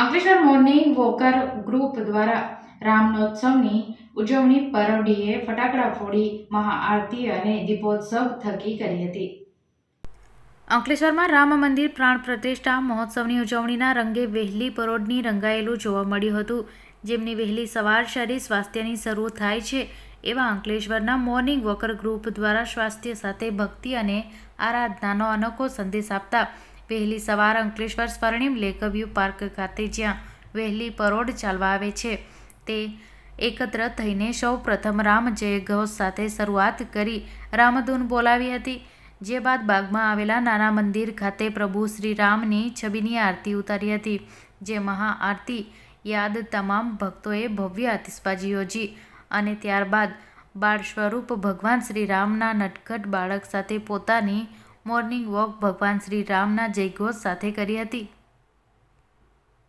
Ankleshwar morning walker group દ્વારા રામનોત્સવની ઉજવણી પરોઢીએ ફટાકડા ફોડી મહાઆરતી અને દીપોત્સવ થકી કરી હતી. અંકલેશ્વરમાં રામ મંદિર પ્રાણ પ્રતિષ્ઠા મહોત્સવની ઉજવણીના રંગે વહેલી પરોઢની રંગાયેલું જોવા મળ્યું હતું. જેમની વહેલી સવાર શરીર સ્વાસ્થ્યની શરૂ થાય છે એવા અંકલેશ્વરના મોર્નિંગ વોકર ગ્રુપ દ્વારા સ્વાસ્થ્ય સાથે ભક્તિ અને આરાધનાનો અનોખો સંદેશ આપતા વહેલી સવાર અંકલેશ્વર સ્વર્ણિમ લેકવ્યુ પાર્ક ખાતે જ્યાં વહેલી પરોઢ ચાલવા આવે છે. તે એકત્ર થઈને સૌ પ્રથમ રામ જય ઘોષ સાથે શરૂઆત કરી રામધૂન બોલાવી હતી. જે બાદ બાગમાં આવેલા નાના મંદિર ખાતે પ્રભુ શ્રી રામની છબીની આરતી ઉતારી હતી. જે મહાઆરતી યાદ તમામ ભક્તોએ ભવ્ય આતિશબાજી યોજી અને ત્યારબાદ બાળ સ્વરૂપ ભગવાન શ્રી રામના નટખટ બાળક સાથે પોતાની મોર્નિંગ વોક ભગવાન શ્રી રામના જયઘોષ સાથે કરી હતી.